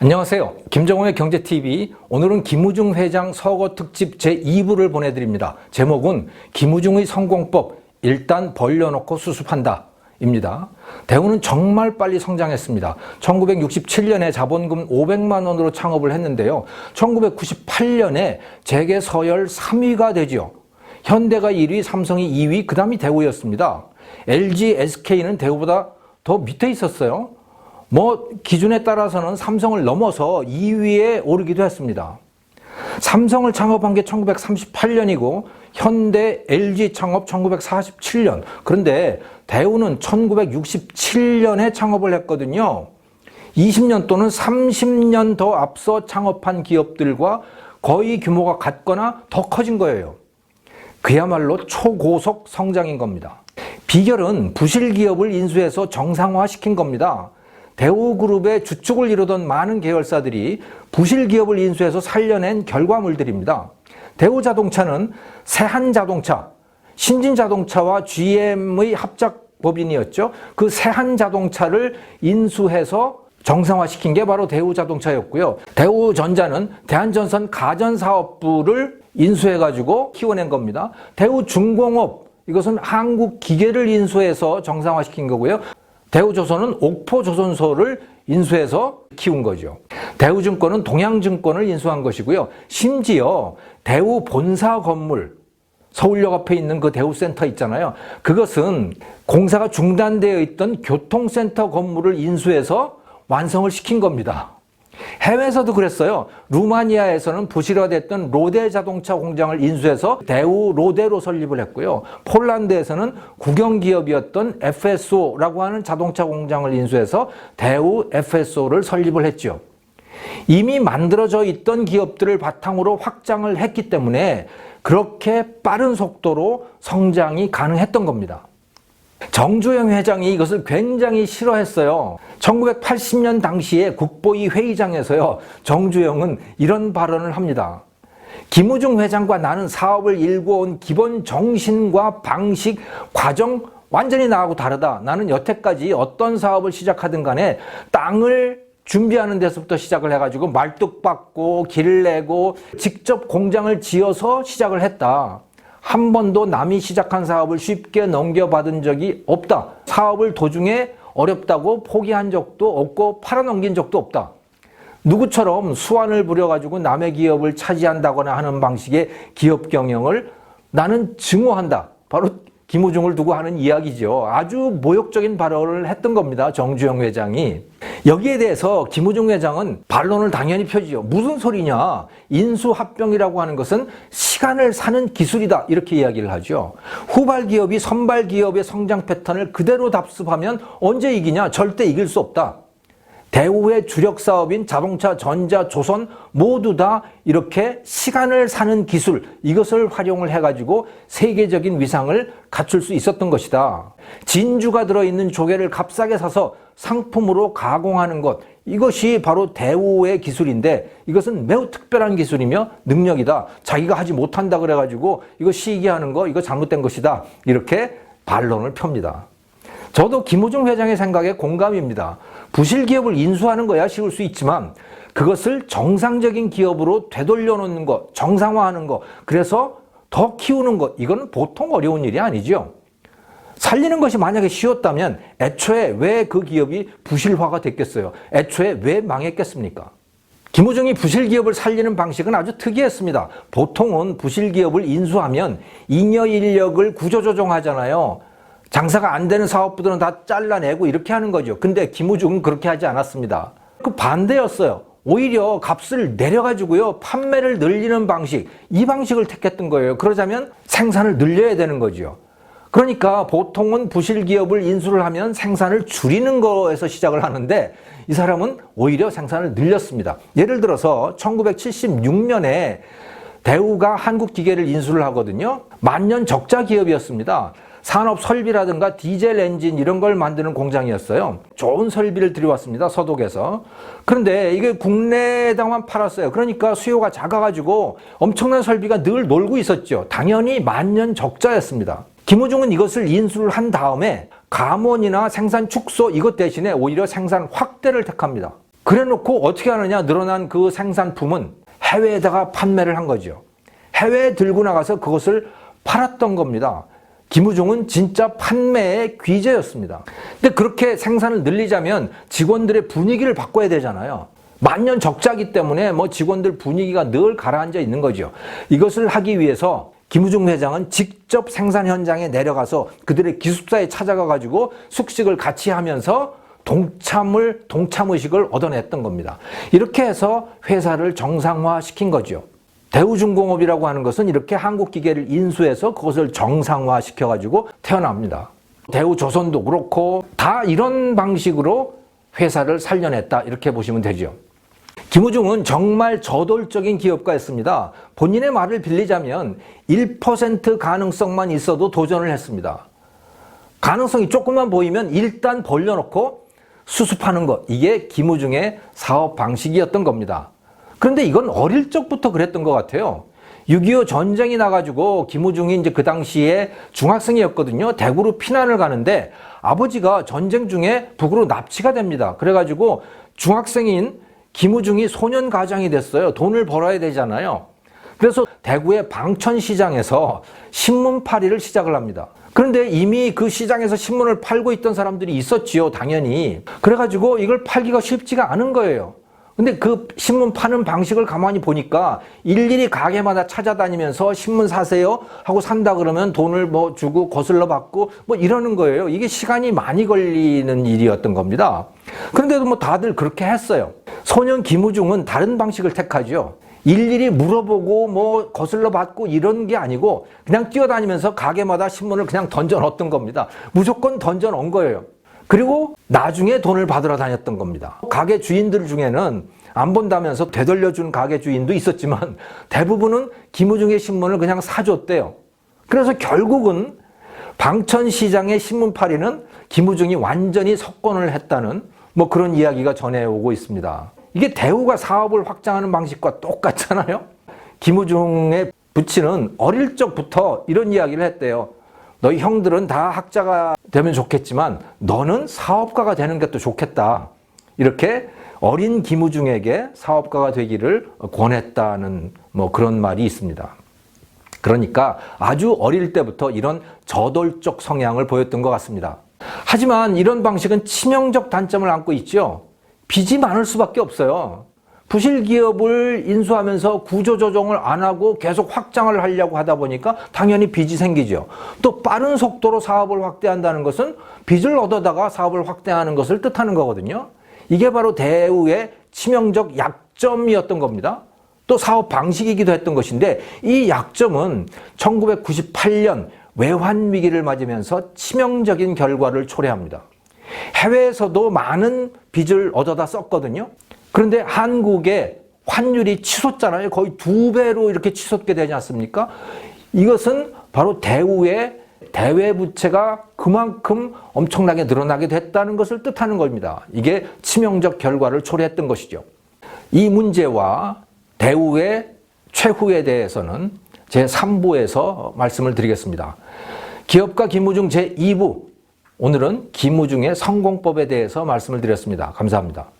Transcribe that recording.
안녕하세요. 김정호의 경제TV. 오늘은 김우중 회장 서거 특집 제2부를 보내드립니다. 제목은 김우중의 성공법 일단 벌려놓고 수습한다. 입니다. 대우는 정말 빨리 성장했습니다. 1967년에 자본금 500만 원으로 창업을 했는데요. 1998년에 재계 서열 3위가 되지요. 현대가 1위, 삼성이 2위, 그 다음이 대우였습니다. LG, SK는 대우보다 더 밑에 있었어요. 뭐 기준에 따라서는 삼성을 넘어서 2위에 오르기도 했습니다. 삼성을 창업한 게 1938년이고 현대 LG 창업 1947년. 그런데 대우는 1967년에 창업을 했거든요. 20년 또는 30년 더 앞서 창업한 기업들과 거의 규모가 같거나 더 커진 거예요. 그야말로 초고속 성장인 겁니다. 비결은 부실 기업을 인수해서 정상화시킨 겁니다. 대우그룹의 주축을 이루던 많은 계열사들이 부실 기업을 인수해서 살려낸 결과물들입니다. 대우자동차는 세한자동차, 신진자동차와 GM의 합작 법인이었죠. 그 세한자동차를 인수해서 정상화시킨 게 바로 대우자동차였고요. 대우전자는 대한전선 가전사업부를 인수해가지고 키워낸 겁니다. 대우중공업, 이것은 한국 기계를 인수해서 정상화시킨 거고요. 대우조선은 옥포조선소를 인수해서 키운 거죠. 대우증권은 동양증권을 인수한 것이고요. 심지어 대우 본사 건물, 서울역 앞에 있는 그 대우센터 있잖아요. 그것은 공사가 중단되어 있던 교통센터 건물을 인수해서 완성을 시킨 겁니다. 해외에서도 그랬어요. 루마니아에서는 부실화됐던 로데 자동차 공장을 인수해서 대우 로데로 설립을 했고요. 폴란드에서는 국영기업이었던 FSO라고 하는 자동차 공장을 인수해서 대우 FSO를 설립을 했죠. 이미 만들어져 있던 기업들을 바탕으로 확장을 했기 때문에 그렇게 빠른 속도로 성장이 가능했던 겁니다. 정주영 회장이 이것을 굉장히 싫어했어요. 1980년 당시에 국보위 회의장에서요, 정주영은 이런 발언을 합니다. 김우중 회장과 나는 사업을 일궈온 기본 정신과 방식, 과정 완전히 나하고 다르다. 나는 여태까지 어떤 사업을 시작하든 간에 땅을 준비하는 데서부터 시작을 해가지고 말뚝 박고 길 내고 직접 공장을 지어서 시작을 했다. 한 번도 남이 시작한 사업을 쉽게 넘겨받은 적이 없다. 사업을 도중에 어렵다고 포기한 적도 없고 팔아넘긴 적도 없다. 누구처럼 수완을 부려가지고 남의 기업을 차지한다거나 하는 방식의 기업 경영을 나는 증오한다. 바로 김우중을 두고 하는 이야기죠. 아주 모욕적인 발언을 했던 겁니다. 정주영 회장이. 여기에 대해서 김우중 회장은 반론을 당연히 펴지죠. 무슨 소리냐. 인수합병이라고 하는 것은 시간을 사는 기술이다. 이렇게 이야기를 하죠. 후발 기업이 선발 기업의 성장 패턴을 그대로 답습하면 언제 이기냐? 절대 이길 수 없다. 대우의 주력 사업인 자동차, 전자, 조선 모두 다 이렇게 시간을 사는 기술 이것을 활용을 해가지고 세계적인 위상을 갖출 수 있었던 것이다. 진주가 들어있는 조개를 값싸게 사서 상품으로 가공하는 것 이것이 바로 대우의 기술인데 이것은 매우 특별한 기술이며 능력이다. 자기가 하지 못한다 그래가지고 이거 시기하는 거 이거 잘못된 것이다. 이렇게 반론을 펴니다. 저도 김우중 회장의 생각에 공감입니다. 부실 기업을 인수하는 거야 쉬울 수 있지만 그것을 정상적인 기업으로 되돌려 놓는 것, 정상화하는 것, 그래서 더 키우는 것, 이건 보통 어려운 일이 아니죠. 살리는 것이 만약에 쉬웠다면 애초에 왜 그 기업이 부실화가 됐겠어요? 애초에 왜 망했겠습니까? 김우중이 부실 기업을 살리는 방식은 아주 특이했습니다. 보통은 부실 기업을 인수하면 잉여 인력을 구조조정하잖아요. 장사가 안 되는 사업부들은 다 잘라내고 이렇게 하는 거죠. 근데 김우중은 그렇게 하지 않았습니다. 그 반대였어요. 오히려 값을 내려가지고요, 판매를 늘리는 방식, 이 방식을 택했던 거예요. 그러자면 생산을 늘려야 되는 거죠. 그러니까 보통은 부실 기업을 인수를 하면 생산을 줄이는 거에서 시작을 하는데 이 사람은 오히려 생산을 늘렸습니다. 예를 들어서 1976년에 대우가 한국기계를 인수를 하거든요. 만년 적자 기업이었습니다. 산업 설비라든가 디젤 엔진 이런 걸 만드는 공장이었어요. 좋은 설비를 들여왔습니다. 서독에서. 그런데 이게 국내에다만 팔았어요. 그러니까 수요가 작아가지고 엄청난 설비가 늘 놀고 있었죠. 당연히 만년 적자였습니다. 김호중은 이것을 인수를 한 다음에 감원이나 생산 축소 이것 대신에 오히려 생산 확대를 택합니다. 그래 놓고 어떻게 하느냐 늘어난 그 생산품은 해외에다가 판매를 한 거죠. 해외에 들고 나가서 그것을 팔았던 겁니다. 김우중은 진짜 판매의 귀재였습니다. 근데 그렇게 생산을 늘리자면 직원들의 분위기를 바꿔야 되잖아요. 만년 적자기 때문에 뭐 직원들 분위기가 늘 가라앉아 있는 거죠. 이것을 하기 위해서 김우중 회장은 직접 생산 현장에 내려가서 그들의 기숙사에 찾아가 가지고 숙식을 같이 하면서 동참을 동참 의식을 얻어냈던 겁니다. 이렇게 해서 회사를 정상화 시킨 거죠. 대우중공업이라고 하는 것은 이렇게 한국 기계를 인수해서 그것을 정상화 시켜 가지고 태어납니다. 대우조선도 그렇고 다 이런 방식으로 회사를 살려냈다 이렇게 보시면 되죠. 김우중은 정말 저돌적인 기업가였습니다. 본인의 말을 빌리자면 1% 가능성만 있어도 도전을 했습니다. 가능성이 조금만 보이면 일단 벌려놓고 수습하는 것. 이게 김우중의 사업 방식이었던 겁니다. 그런데 이건 어릴 적부터 그랬던 것 같아요. 6.25 전쟁이 나가지고 김우중이 이제 그 당시에 중학생이었거든요. 대구로 피난을 가는데 아버지가 전쟁 중에 북으로 납치가 됩니다. 그래가지고 중학생인 김우중이 소년 가장이 됐어요. 돈을 벌어야 되잖아요. 그래서 대구의 방천시장에서 신문 팔이를 시작을 합니다. 그런데 이미 그 시장에서 신문을 팔고 있던 사람들이 있었지요, 당연히. 그래가지고 이걸 팔기가 쉽지가 않은 거예요. 근데 그 신문 파는 방식을 가만히 보니까 일일이 가게마다 찾아다니면서 신문 사세요 하고 산다 그러면 돈을 뭐 주고 거슬러 받고 뭐 이러는 거예요. 이게 시간이 많이 걸리는 일이었던 겁니다. 그런데도 뭐 다들 그렇게 했어요. 소년 김우중은 다른 방식을 택하죠. 일일이 물어보고 뭐 거슬러 받고 이런 게 아니고 그냥 뛰어다니면서 가게마다 신문을 그냥 던져 넣었던 겁니다. 무조건 던져 넣은 거예요. 그리고 나중에 돈을 받으러 다녔던 겁니다. 가게 주인들 중에는 안 본다면서 되돌려준 가게 주인도 있었지만 대부분은 김우중의 신문을 그냥 사줬대요. 그래서 결국은 방천시장의 신문팔이는 김우중이 완전히 석권을 했다는 뭐 그런 이야기가 전해오고 있습니다. 이게 대우가 사업을 확장하는 방식과 똑같잖아요. 김우중의 부친은 어릴 적부터 이런 이야기를 했대요. 너희 형들은 다 학자가 되면 좋겠지만 너는 사업가가 되는 것도 좋겠다. 이렇게 어린 김우중에게 사업가가 되기를 권했다는 뭐 그런 말이 있습니다. 그러니까 아주 어릴 때부터 이런 저돌적 성향을 보였던 것 같습니다. 하지만 이런 방식은 치명적 단점을 안고 있죠. 빚이 많을 수밖에 없어요. 부실 기업을 인수하면서 구조 조정을 안 하고 계속 확장을 하려고 하다 보니까 당연히 빚이 생기죠. 또 빠른 속도로 사업을 확대한다는 것은 빚을 얻어다가 사업을 확대하는 것을 뜻하는 거거든요. 이게 바로 대우의 치명적 약점이었던 겁니다. 또 사업 방식이기도 했던 것인데 이 약점은 1998년 외환 위기를 맞으면서 치명적인 결과를 초래합니다. 해외에서도 많은 빚을 얻어다 썼거든요. 그런데 한국의 환율이 치솟잖아요. 거의 두 배로 이렇게 치솟게 되지 않습니까? 이것은 바로 대우의 대외 부채가 그만큼 엄청나게 늘어나게 됐다는 것을 뜻하는 겁니다. 이게 치명적 결과를 초래했던 것이죠. 이 문제와 대우의 최후에 대해서는 제 3부에서 말씀을 드리겠습니다. 기업가 김우중 제 2부 오늘은 김우중의 성공법에 대해서 말씀을 드렸습니다. 감사합니다.